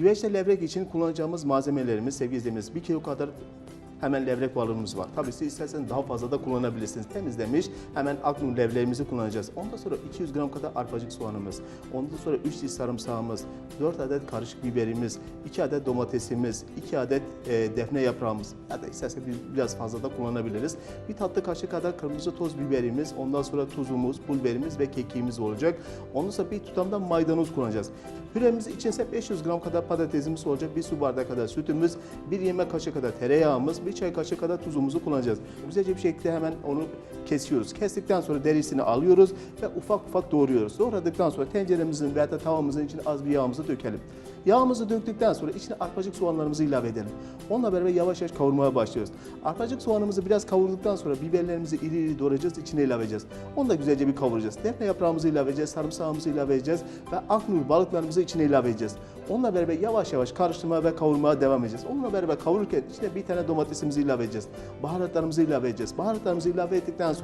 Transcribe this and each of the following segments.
Güveçte levrek için kullanacağımız malzemelerimiz sevgili izleyicilerimiz 1 kilo kadar hemen levrek balığımız var. Tabii siz isterseniz daha fazla da kullanabilirsiniz. Temizlemiş hemen aknur levreğimizi kullanacağız. Ondan sonra 200 gram kadar arpacık soğanımız, ondan sonra 3 diş sarımsağımız, 4 adet karışık biberimiz, 2 adet domatesimiz, 2 adet e, defne yaprağımız ya da isterseniz bir- biraz fazla da kullanabiliriz. Bir tatlı kaşığı kadar kırmızı toz biberimiz, ondan sonra tuzumuz, pul ve kekiğimiz olacak. Ondan sonra bir tutamda maydanoz kullanacağız. Püremiz için ise 500 gram kadar patatesimiz olacak, bir su bardağı kadar sütümüz, bir yemek kaşığı kadar tereyağımız, bir çay kaşığı kadar tuzumuzu kullanacağız. Güzelce bir şekilde hemen onu kesiyoruz. Kestikten sonra derisini alıyoruz ve ufak ufak doğruyoruz. Doğradıktan sonra tenceremizin veya da tavamızın içine az bir yağımızı dökelim. Yağımızı döktükten sonra içine arpacık soğanlarımızı ilave edelim. Onunla beraber yavaş yavaş kavurmaya başlıyoruz. Arpacık soğanımızı biraz kavurduktan sonra biberlerimizi iri iri doğrayacağız, içine ilave edeceğiz. Onu da güzelce bir kavuracağız. Defne yaprağımızı ilave edeceğiz, sarımsağımızı ilave edeceğiz ve aknur balıklarımızı içine ilave edeceğiz. Onunla beraber yavaş yavaş karıştırmaya ve kavurmaya devam edeceğiz. Onunla beraber kavururken içine bir tane domatesimizi ilave edeceğiz. Baharatlarımızı ilave edeceğiz. Baharatlarımızı ilave ettikten sonra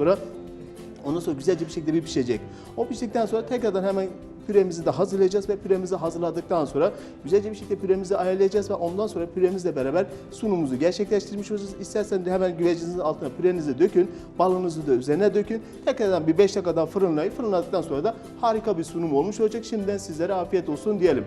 Ondan sonra güzelce bir şekilde bir pişecek. O piştikten sonra tekrardan hemen püremizi de hazırlayacağız ve püremizi hazırladıktan sonra güzelce bir şekilde püremizi ayarlayacağız ve ondan sonra püremizle beraber sunumuzu gerçekleştirmiş olacağız. İsterseniz de hemen güvecinizin altına pürenizi dökün, balınızı da üzerine dökün. Tekrardan bir 5 dakika daha fırınlayın. Fırınladıktan sonra da harika bir sunum olmuş olacak. Şimdiden sizlere afiyet olsun diyelim.